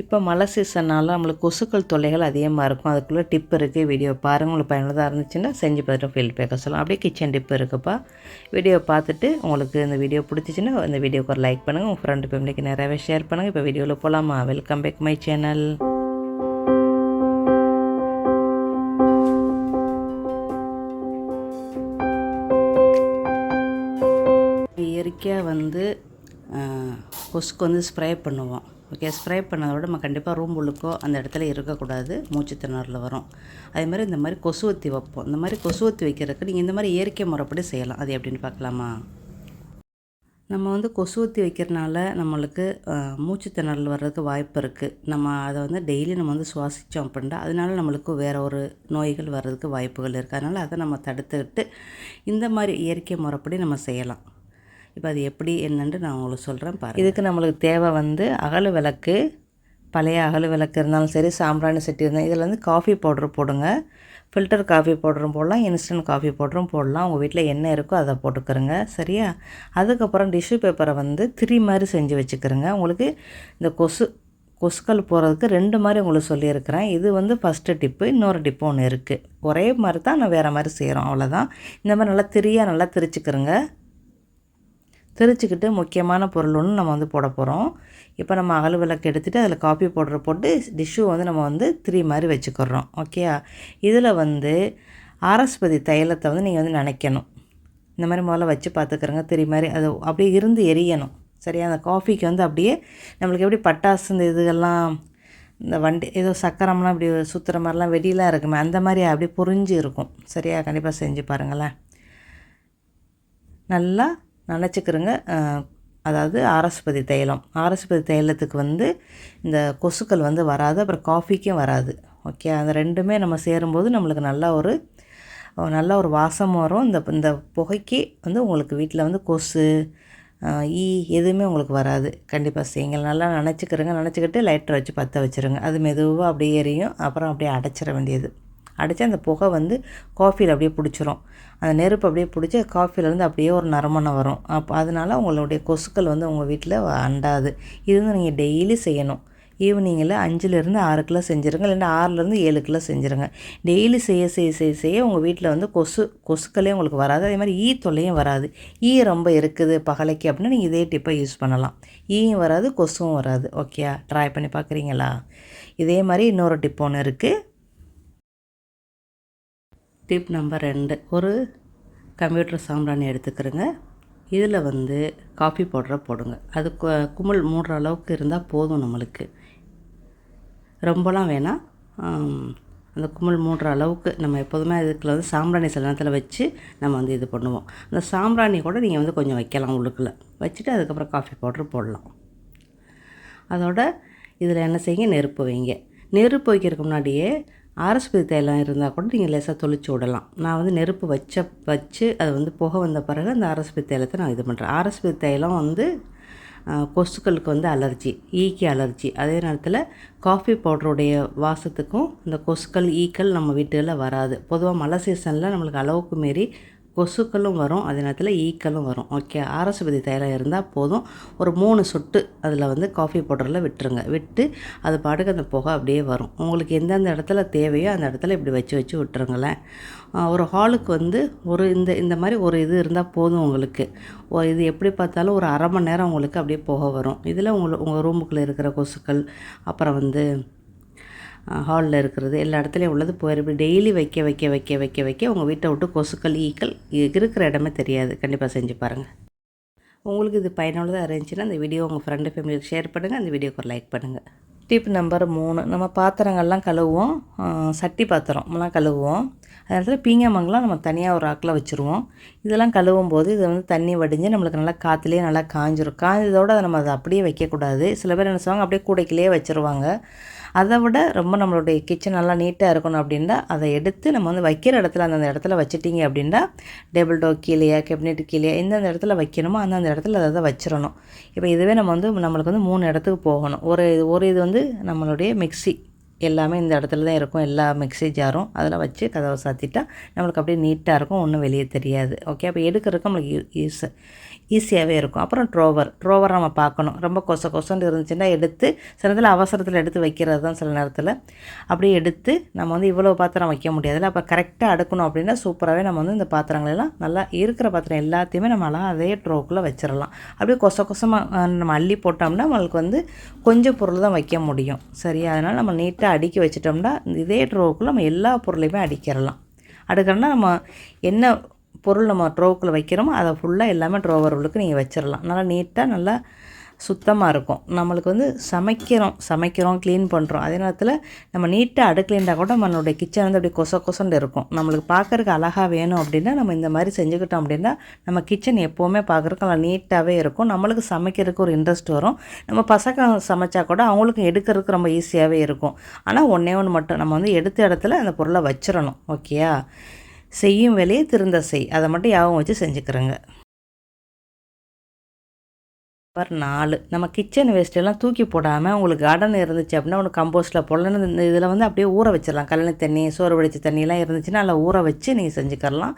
இப்போ மழை சீசன்னால் நம்மளுக்கு கொசுக்கள் தொல்லைகள் அதிகமாக இருக்கும். அதுக்குள்ளே டிப் இருக்குது வீடியோ பாருங்கள் உங்களுக்கு பயனுள்ளதாக இருந்துச்சுன்னா செஞ்சு பார்த்துட்டு ஃபீல்பேக்க சொல்லலாம். அப்படியே கிச்சன் டிப் இருக்குப்பா. வீடியோ பார்த்துட்டு உங்களுக்கு இந்த வீடியோ பிடிச்சிச்சின்னா இந்த வீடியோக்கு ஒரு லைக் பண்ணுங்கள் உங்கள் ஃப்ரெண்டு ஃபேமிலிக்கு நிறையவே ஷேர் பண்ணுங்கள் இப்போ வீடியோவில் போகலாமா வெல்கம் பேக் மை சேனல் இயற்கையாக வந்து கொசுக்கு வந்து ஸ்ப்ரே பண்ணுவோம். ஓகே ஸ்ப்ரே பண்ணதோட நம்ம கண்டிப்பாக ரூம் உள்ளுக்கோ அந்த இடத்துல இருக்கக்கூடாது. மூச்சு திணறல் வரும். அதே மாதிரி இந்த மாதிரி கொசுவத்தி வைப்போம். இந்த மாதிரி கொசுவத்தி வைக்கிறதுக்கு நீங்கள் இந்த மாதிரி இயற்கை முறைப்படி செய்யலாம். அது எப்படின்னு பார்க்கலாமா? நம்ம வந்து கொசுவத்தி வைக்கிறனால நம்மளுக்கு மூச்சு திணறல் வர்றதுக்கு வாய்ப்பு இருக்குது நம்ம அதை வந்து டெய்லி நம்ம வந்து சுவாசித்தோம் அப்படின்னா அதனால நம்மளுக்கு வேறு ஒரு நோய்கள் வர்றதுக்கு வாய்ப்புகள் இருக்குது அதனால் அதை நம்ம தடுத்துக்கிட்டு இந்த மாதிரி இயற்கை முறைப்படி நம்ம செய்யலாம். இப்போ அது எப்படி என்னென்று நான் உங்களுக்கு சொல்கிறேன் பாருங்கள் இதுக்கு நம்மளுக்கு தேவை வந்து அகல் விளக்கு பழைய அகல் விளக்கு இருந்தாலும் சரி சாம்பிராணி சட்டி இருந்தால் இதில் வந்து காஃபி பவுட்ரு போடுங்க. ஃபில்டர் காஃபி பவுடரும் போடலாம் இன்ஸ்டன்ட் காஃபி பவுடரும் போடலாம். உங்கள் வீட்டில் என்ன இருக்கோ அதை போட்டுக்கிறங்க சரியா? அதுக்கப்புறம் டிஷ்யூ பேப்பரை வந்து திரி மாதிரி செஞ்சு வச்சுக்கிறோங்க உங்களுக்கு இந்த கொசு கொசுக்கள் போகிறதுக்கு ரெண்டு மாதிரி உங்களுக்கு சொல்லியிருக்கிறேன். இது வந்து ஃபஸ்ட்டு டிப்பு இன்னொரு டிப்பு ஒன்று இருக்குது ஒரே மாதிரி தான் நான் வேறு மாதிரி செய்கிறோம் அவ்வளோதான் இந்த மாதிரி நல்லா திரியாக நல்லா திரிச்சுக்கிறங்க திரிச்சுக்கிட்டு முக்கியமான பொருள் ஒன்று நம்ம வந்து போட போகிறோம் இப்போ நம்ம அகல் விளக்கு எடுத்துகிட்டு அதில் காப்பி பவுடர் போட்டு டிஷ்ஷு வந்து நம்ம வந்து திரி மாதிரி வச்சுக்கிறோம். ஓகேயா இதில் வந்து ஆரஸ்பதி தைலத்தை வந்து நீங்கள் வந்து நினைக்கணும். இந்த மாதிரி முதல்ல வச்சு பார்த்துக்கிறங்க திரி மாதிரி அது அப்படியே இருந்து எரியணும். சரியா? அந்த காஃபிக்கு வந்து அப்படியே நம்மளுக்கு எப்படி பட்டாசு இந்த இதுகள்லாம் இந்த வண்டி ஏதோ சக்கரம்லாம் இப்படி சுற்றுற மாதிரிலாம் வெடியெலாம் இருக்குமே அந்த மாதிரி அப்படியே புரிஞ்சு இருக்கும். சரியா? கண்டிப்பாக செஞ்சு பாருங்களேன். நல்லா நினச்சிக்கிறங்க. அதாவது ஆரஸ்பதி தைலம். ஆரஸ்பதி தைலத்துக்கு வந்து இந்த கொசுக்கள் வந்து வராது அப்புறம் காஃபிக்கும் வராது. ஓகே அந்த ரெண்டுமே நம்ம சேரும்போது நம்மளுக்கு நல்ல ஒரு நல்ல ஒரு வாசம் வரும். இந்த இந்த புகைக்கு வந்து உங்களுக்கு வீட்டில் வந்து கொசு ஈ எதுவுமே உங்களுக்கு வராது. கண்டிப்பாக செய்யுங்க. நல்லா நினச்சிக்கிறங்க. நினச்சிக்கிட்டு லைட்டர் வச்சு பற்ற வச்சுருங்க. அது மெதுவாக அப்படியே எரியும். அப்புறம் அப்படியே அடைச்சிட வேண்டியது. அடித்து அந்த புகை வந்து காஃபியில் அப்படியே பிடிச்சிரும். அந்த நெருப்பு அப்படியே பிடிச்சி காஃபிலேருந்து அப்படியே ஒரு நறுமணம் வரும். அப்போ அதனால உங்களுடைய கொசுக்கள் வந்து உங்கள் வீட்டில் அண்டாது. இது வந்து நீங்கள் டெய்லி செய்யணும். ஈவினிங்கில் அஞ்சுலேருந்து ஆறு கிலோ செஞ்சுருங்க. இல்லைன்னா ஆறுலேருந்து ஏழு கிலோ செஞ்சுருங்க. டெய்லி செய்ய செய்ய செய்ய செய்ய உங்கள் வீட்டில் வந்து கொசு கொசுக்களே உங்களுக்கு வராது. அதே மாதிரி ஈ தொல்லையும் வராது. ஈ ரொம்ப இருக்குது பகலைக்கு அப்படின்னா நீங்கள் இதே டிப்பை யூஸ் பண்ணலாம். ஈயும் வராது கொசுவும் வராது. ஓகேயா ட்ரை பண்ணி பார்க்குறீங்களா இதே மாதிரி இன்னொரு டிப் ஒன்று இருக்குது டிப் நம்பர் ரெண்டு. ஒரு கம்ப்யூட்டர் சாம்பிராணி எடுத்துக்கிறோங்க. இதில் வந்து காஃபி பவுடரை போடுங்க. அது குமிழ் மூடுற அளவுக்கு இருந்தால் போதும் நம்மளுக்கு. ரொம்பலாம் வேணாம். அந்த குமிழ் மூடுற அளவுக்கு நம்ம எப்போதுமே அதுக்குள்ள வந்து சாம்பிராணி சில நேரத்தில் வச்சு நம்ம வந்து இது பண்ணுவோம். அந்த சாம்பிராணி கூட நீங்கள் வந்து கொஞ்சம் வைக்கலாம் உள்ளுக்குள்ளே. வச்சுட்டு அதுக்கப்புறம் காஃபி பவுடர் போடலாம். அதோட இதில் என்ன செய்யுங்க? நெருப்பு வைங்க. நெருப்பு வைக்கிறதுக்கு முன்னாடியே ஆரஸ்பதி தைலம் இருந்தால் கூட நீங்கள் லேசாக தொளிச்சு விடலாம். நான் வந்து நெருப்பு வச்ச வச்சு அது வந்து புகை வந்த பிறகு அந்த ஆரஸ்பதி தைலத்தை நான் இது பண்ணுறேன் ஆரஸ்பதி தைலம் வந்து கொசுக்களுக்கு வந்து அலர்ஜி ஈக்கு அலர்ஜி. அதே நேரத்தில் காஃபி பவுடருடைய வாசத்துக்கும் இந்த கொசுக்கள் ஈக்கள் நம்ம வீட்டுகளில் வராது. பொதுவாக மழை சீசனில் நம்மளுக்கு அளவுக்கு மீறி கொசுக்களும் வரும் அதே நேரத்தில் ஈக்களும் வரும். ஓகே ஆரஸ்பதி தைலம் இருந்தால் போதும். ஒரு மூணு சொட்டு அதில் வந்து காஃபி பவுடரில் விட்டுருங்க. விட்டு அது பாட்டுக்கு அந்த புகை அப்படியே வரும். உங்களுக்கு எந்தெந்த இடத்துல தேவையோ அந்த இடத்துல இப்படி வச்சு வச்சு விட்டுருங்களேன். ஒரு ஹாலுக்கு வந்து ஒரு இந்த இந்த மாதிரி ஒரு இது இருந்தால் போதும் உங்களுக்கு. ஓ இது எப்படி பார்த்தாலும் ஒரு அரை மணி நேரம் உங்களுக்கு அப்படியே புகை வரும். இதில் உங்களுக்கு உங்கள் ரூமுக்குள்ளே இருக்கிற கொசுக்கள் அப்புறம் வந்து ஹாலில் இருக்கிறது. எல்லா இடத்துலையும் உள்ளது போயிரு. இப்படி டெய்லி வைக்க வைக்க வைக்க வைக்க வைக்க உங்கள் வீட்டை விட்டு கொசுக்கள் ஈக்கள் இருக்கிற இடமே தெரியாது. கண்டிப்பாக செஞ்சு பாருங்கள் உங்களுக்கு இது பயனுள்ளதாக இருந்துச்சுன்னா அந்த வீடியோ உங்கள் ஃப்ரெண்டு ஃபேமிலிக்கு ஷேர் பண்ணுங்கள் அந்த வீடியோக்கு ஒரு லைக் பண்ணுங்கள் டிப் நம்பர் மூணு. நம்ம பாத்திரங்கள்லாம் கழுவுவோம். சட்டி பாத்திரம்லாம் கழுவுவோம். அதனால் பீங்காமங்கலாம் நம்ம தனியாக ஒரு ஆக்கில் வச்சுருவோம். இதெல்லாம் கழுவும் போது இது வந்து தண்ணி வடிஞ்சு நம்மளுக்கு நல்லா காற்றுலேயே நல்லா காஞ்சிரும். காஞ்சதோடு அதை நம்ம அதை அப்படியே வைக்கக்கூடாது. சில பேர் என்ன செய்வாங்க அப்படியே கூடைக்குள்ளேயே வச்சுருவாங்க. அதை விட ரொம்ப நம்மளுடைய கிச்சன் நல்லா நீட்டாக இருக்கணும் அப்படின்னா அதை எடுத்து நம்ம வந்து வைக்கிற இடத்துல அந்தந்த இடத்துல வச்சிட்டிங்க அப்படின்னா டேபிள் டோர் கீழேயா கேபினெட் கீழேயா எந்தெந்த இடத்துல வைக்கணுமோ அந்தந்த இடத்துல அதை வச்சிடணும். இப்போ இதுவே நம்ம வந்து நம்மளுக்கு வந்து மூணு இடத்துக்கு போகணும். ஒரு இது- ஒரு இது வந்து நம்மளுடைய மிக்ஸி. எல்லாமே இந்த இடத்துல தான் இருக்கும். எல்லா மிக்ஸி ஜாரும் அதில் வச்சு கதவை சாத்திட்டா நம்மளுக்கு அப்படியே நீட்டாக இருக்கும். ஒன்றும் வெளியே தெரியாது. ஓகே அப்போ எடுக்கிறதுக்கு நம்மளுக்கு யூஸ் ஈஸியாகவே இருக்கும். அப்புறம் ட்ரோவர். ட்ரோவர் நம்ம பார்க்கணும். ரொம்ப கொச கொசன்னு இருந்துச்சுன்னா எடுத்து சில நேரத்தில் அவசரத்தில் எடுத்து வைக்கிறது தான் சில நேரத்தில். அப்படியே எடுத்து நம்ம வந்து இவ்வளோ பாத்திரம் வைக்க முடியாதுல்ல. அப்போ கரெக்டாக அடுக்கணும் அப்படின்னா சூப்பராகவே நம்ம வந்து இந்த பாத்திரங்களெல்லாம் நல்லா இருக்கிற பாத்திரம் எல்லாத்தையுமே நம்ம அதே ட்ரோக்குள்ளே வச்சிடலாம். அப்படியே கொச கொசமாக நம்ம அள்ளி போட்டோம்னா நம்மளுக்கு வந்து கொஞ்சம் பொருள் தான் வைக்க முடியும். சரியா? அதனால் நம்ம நீட்டாக அடுக்கி வச்சிட்டோம்னா இதே ட்ரோவுக்குள்ளே நம்ம எல்லா பொருளையுமே அடிக்கிறலாம் அடுக்கிறோன்னா நம்ம என்ன பொருள் நம்ம ட்ரோவுக்குள்ளே வைக்கிறோமோ அதை ஃபுல்லாக எல்லாமே ட்ரோவர் உள்ளுக்கு நீங்கள் வச்சிடலாம் நல்லா நீட்டாக நல்லா சுத்தமாக இருக்கும். நம்மளுக்கு வந்து சமைக்கிறோம் சமைக்கிறோம் க்ளீன் பண்ணுறோம் அதே நேரத்தில் நம்ம நீட்டாக அடுக்கலைண்டா கூட நம்மளுடைய கிச்சன் வந்து அப்படி கொச கொசன்னு இருக்கும். நம்மளுக்கு பார்க்குறக்கு அழகாக வேணும் அப்படின்னா நம்ம இந்த மாதிரி செஞ்சுக்கிட்டோம் அப்படின்னா நம்ம கிச்சன் எப்போவுமே பார்க்குறக்கு நல்லா நீட்டாகவே இருக்கும். நம்மளுக்கு சமைக்கிறதுக்கு ஒரு இன்ட்ரெஸ்ட் வரும். நம்ம பசங்க சமைச்சா கூட அவங்களுக்கு எடுக்கிறதுக்கு ரொம்ப ஈஸியாகவே இருக்கும். ஆனால் ஒன்றே ஒன்று மட்டும். நம்ம வந்து எடுத்த இடத்துல அந்த பொருளை வச்சிடணும் ஓகேயா செய்யும் வேலையை திருந்த செய். அதை மட்டும் யாவும் வச்சு செஞ்சுக்கிறேங்க. நம்பர் நாலு. நம்ம கிச்சன் வேஸ்ட்டெல்லாம் தூக்கி போடாமல் உங்களுக்கு கார்டன் இருந்துச்சு அப்படின்னா ஒன்று கம்போஸ்ட்டில் போடலாம். இந்த இதில் வந்து அப்படியே ஊற வச்சிடலாம். கல்லணி தண்ணி சோறு வடித்த தண்ணியெல்லாம் இருந்துச்சுன்னா அதில் ஊற வச்சு நீங்கள் செஞ்சுக்கரலாம்.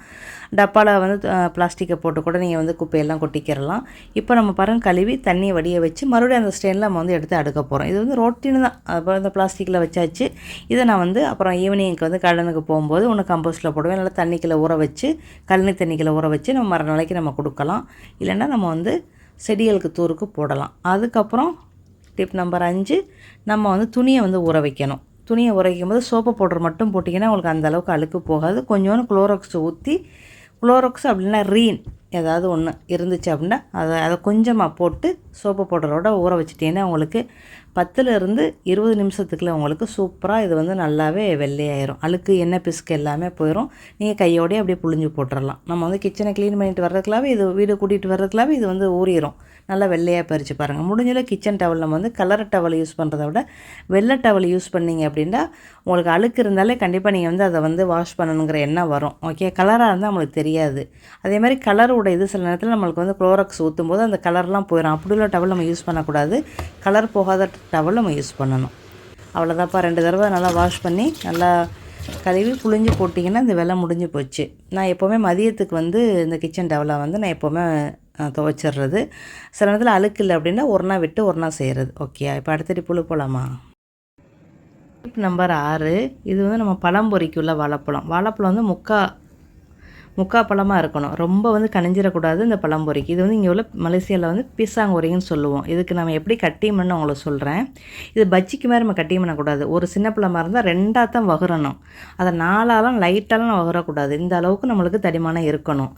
டப்பாவில் வந்து பிளாஸ்டிக்கை போட்டு கூட நீங்கள் வந்து குப்பையெல்லாம் கொட்டிக்கிறலாம் இப்போ நம்ம பாருங்கள் கழுவி தண்ணியை வடிய வச்சு மறுபடியும் அந்த ஸ்டேனில் நம்ம வந்து எடுத்து அடுக்க போகிறோம் இது வந்து ரொட்டீன் தான். அப்புறம் இந்த பிளாஸ்டிக்கில் வச்சாச்சு. இதை நான் வந்து அப்புறம் ஈவினிங்க்கு வந்து கடனுக்கு போகும்போது ஒன்று கம்போஸ்ட்டில் போடுவேன். நல்லா தண்ணிக்குள்ளே ஊற வச்சு கல்லணி தண்ணிக்குள்ளே ஊற வச்சு நம்ம மறு நாளைக்கு நம்ம கொடுக்கலாம். இல்லைன்னா நம்ம வந்து செடிகளுக்கு தூருக்கு போடலாம். அதுக்கப்புறம் டிப் நம்பர் அஞ்சு நம்ம வந்து துணியை வந்து ஊற வைக்கணும். துணியை ஊற வைக்கும்போது சோப்பு பவுடர் மட்டும் போட்டிங்கன்னா உங்களுக்கு அந்தளவுக்கு அழுக்கு போகாது. கொஞ்சோண்டு குளோரோக்ஸ் ஊற்றி குளோரோக்ஸ் அப்படின்னா ரீன் ஏதாவது ஒன்று இருந்துச்சு அப்படின்னா அதை அதை கொஞ்சமாக போட்டு சோப்பு பவுடரோட ஊற வச்சிட்டிங்கன்னா உங்களுக்கு பத்துலேருந்து இருபது நிமிஷத்துக்குள்ள உங்களுக்கு சூப்பராக இது வந்து நல்லாவே வெள்ளையாயிரும். அழுக்கு எண்ணெய் பிசுக்கு எல்லாமே போயிடும் நீங்கள் கையோடய அப்படியே புழிஞ்சு போட்டுடலாம் நம்ம வந்து கிச்சனை க்ளீன் பண்ணிட்டு வர்றதுக்குலாவே இது வீடு கூட்டிகிட்டு வர்றதுக்குலாவே இது வந்து ஊறிடும் நல்லா வெள்ளையாக பறித்து பாருங்கள் முடிஞ்சளவு கிச்சன் டவல் நம்ம வந்து கலர் டவல் யூஸ் பண்ணுறத விட வெள்ளை டவல் யூஸ் பண்ணிங்க அப்படின்னா உங்களுக்கு அழுக்கு இருந்தாலே கண்டிப்பாக நீங்கள் வந்து அதை வந்து வாஷ் பண்ணணுங்கிற எண்ணம் வரும். ஓகே கலராக இருந்தால் நம்மளுக்கு தெரியாது. அதே மாதிரி கலரோட இது சில நேரத்தில் நம்மளுக்கு வந்து குளோரக்ஸ் ஊற்றும் போது அந்த கலர்லாம் போயிடும் அப்படி உள்ள டவல் நம்ம யூஸ் பண்ணக்கூடாது. கலர் போகாத டவல் நம்ம யூஸ் பண்ணணும். அவ்வளோதான்ப்பா ரெண்டு தடவை நல்லா வாஷ் பண்ணி நல்லா கழுவி புழிஞ்சு போட்டிங்கன்னா இந்த வெலை முடிஞ்சு போச்சு. நான் எப்போவுமே மதியத்துக்கு வந்து இந்த கிச்சன் டவலை வந்து நான் எப்போவுமே துவைச்சிட்றது. சில நேரத்தில் அழுக்கு இல்லை அப்படின்னா ஒரு நாள் விட்டு ஒரு நாள் செய்கிறது ஓகே இப்போ அடுத்தடி புழு போகலாமா டிப் நம்பர் ஆறு. இது வந்து நம்ம பழம் பொறிக்குள்ள வாழைப்பழம். வாழைப்பழம் வந்து முக்கா முக்கா பழமாக இருக்கணும். ரொம்ப வந்து கணிஞ்சிடக்கூடாது இந்த பழம்பொறிக்கு இது வந்து இங்கே உள்ள மலேசியாவில் வந்து பிசாங்கொரிங்கன்னு சொல்லுவோம். இதுக்கு நம்ம எப்படி கட்டிமன்னு உங்களுக்கு சொல்கிறேன் இது பஜ்ஜிக்கு மாதிரி நம்ம கட்டி பண்ணக்கூடாது. ஒரு சின்ன பழமாக இருந்தால் ரெண்டாக தான் வகுறணும். அதை நாலாலாம் லைட்டாலாம் வகுறக்கூடாது. இந்த அளவுக்கு நம்மளுக்கு தடிமானம் இருக்கணும்.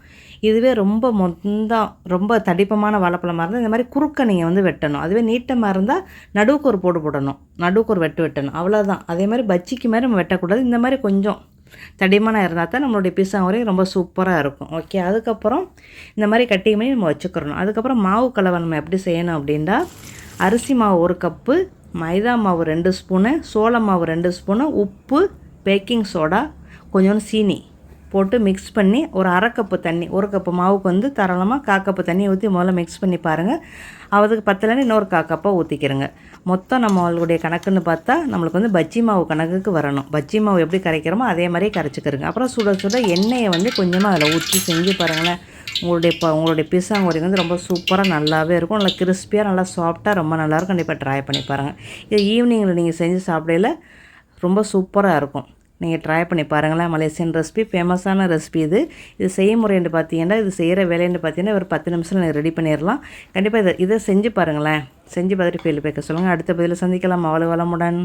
இதுவே ரொம்ப மொந்தம் ரொம்ப தடிப்பமான வாழைப்பழமாக இருந்தால் இந்த மாதிரி குறுக்க நீங்கள் வந்து வெட்டணும். அதுவே நீட்டமாக இருந்தால் நடுவுக்கு ஒரு போடு போடணும். நடுவுக்கு ஒரு வெட்டு வெட்டணும். அவ்வளோதான் அதே மாதிரி பஜ்ஜிக்கு மாதிரி நம்ம வெட்டக்கூடாது. இந்த மாதிரி கொஞ்சம் தடிமனாக இருந்தால் தான் நம்மளுடைய பீஸா ரொம்ப சூப்பராக இருக்கும். ஓகே அதுக்கப்புறம் இந்த மாதிரி கட்டி பண்ணி நம்ம வச்சுக்கிறணும். அதுக்கப்புறம் மாவு கலவை நம்ம எப்படி செய்யணும் அப்படின்னா அரிசி மாவு ஒரு கப்பு மைதா மாவு ரெண்டு ஸ்பூனு சோள மாவு ரெண்டு ஸ்பூனு உப்பு பேக்கிங் சோடா கொஞ்சோண்டு சீனி போட்டு மிக்ஸ் பண்ணி ஒரு அரை கப்பு தண்ணி ஒரு கப்பு மாவுக்கு வந்து தாராளமாக கா கப்பு தண்ணி ஊற்றி முதல்ல மிக்ஸ் பண்ணி பாருங்கள் அதுக்கு பத்தலைன்னு இன்னொரு கா கப்பாக மொத்தம் நம்மளுடைய கணக்குன்னு பார்த்தா நம்மளுக்கு வந்து பஜ்ஜி மாவு கணக்குக்கு வரணும். பஜ்ஜி மாவு எப்படி கரைக்கிறோமோ அதே மாதிரியே கரைச்சிக்கிறங்க. அப்புறம் சுட சுட எண்ணெயை வந்து கொஞ்சமாக அதில் ஊற்றி செஞ்சு பாருங்களேன். உங்களுடைய இப்போ உங்களுடைய பிசாங்குடி வந்து ரொம்ப சூப்பராக நல்லாவே இருக்கும். நல்லா கிறிஸ்பியாக நல்லா சாஃப்டாக ரொம்ப நல்லாயிருக்கும் கண்டிப்பாக ட்ரை பண்ணி பாருங்கள் இது ஈவினிங்கில் நீங்கள் செஞ்சு சாப்பிடையில ரொம்ப சூப்பராக இருக்கும். நீங்கள் ட்ரை பண்ணி பாருங்களேன். மலேசியன் ரெசிபி ஃபேமஸான ரெசிபி இது. இது செய்முறைன்னு பார்த்தீங்கன்னா இது செய்கிற வேலைன்னு பார்த்தீங்கன்னா ஒரு பத்து நிமிஷத்தில் நீங்கள் ரெடி பண்ணிடலாம் கண்டிப்பாக இதை இதை செஞ்சு பாருங்களேன். செஞ்சு பார்த்துட்டு ஃபீல் பேக்க சொல்லுங்கள் அடுத்த பதில் சந்திக்கலாம். அவ்வளோ வளமுடன்.